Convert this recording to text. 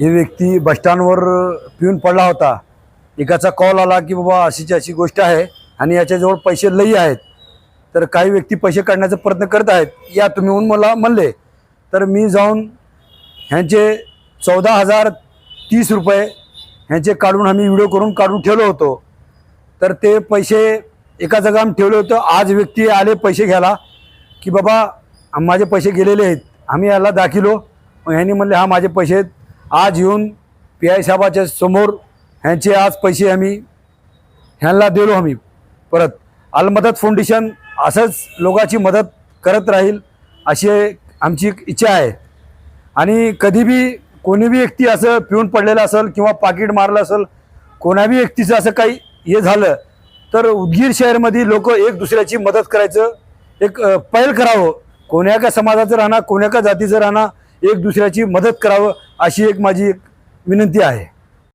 हे व्यक्ती बसस्टँडवर पिऊन पडला होता. एकाचा कॉल आला की बाबा अशीची अशी गोष्ट आहे आणि याच्याजवळ पैसे लई आहेत. तर काही व्यक्ती पैसे काढण्याचा प्रयत्न करत आहेत. या तुम्ही येऊन मला म्हणले. तर मी जाऊन ह्यांचे चौदा हजार तीस रुपये ह्यांचे काढून आम्ही व्हिडिओ करून काढून ठेवलो होतो. तर ते पैसे एका जागा ठेवले ठेवलं होतं. आज व्यक्ती आले पैसे घ्यायला की बाबा माझे पैसे गेलेले आहेत. आम्ही याला दाखिलो. मग ह्यांनी म्हणले हा माझे पैसे आज येऊन पी आय साहेबाच्या समोर ह्यांचे आज पैसे आम्ही ह्यांना दिलो आम्ही. परत अलमदत फाउंडेशन असंच लोकांची मदत करत राहील अशी आमची एक इच्छा आहे. आणि कधीबी कोणीबी व्यक्ती असं पिऊन पडलेलं असेल किंवा पाकिट मारलं असेल कोणाबी व्यक्तीचं असं काही हे झालं तर उदगीर शहरमध्ये लोक एक दुसऱ्याची मदत करायचं एक पैल करावं. कोण्या का समाजाचं राहणार कोण्या का जातीचं राहणार एक दुसऱ्याची मदत करावं अशी एक माझी एक विनंती आहे.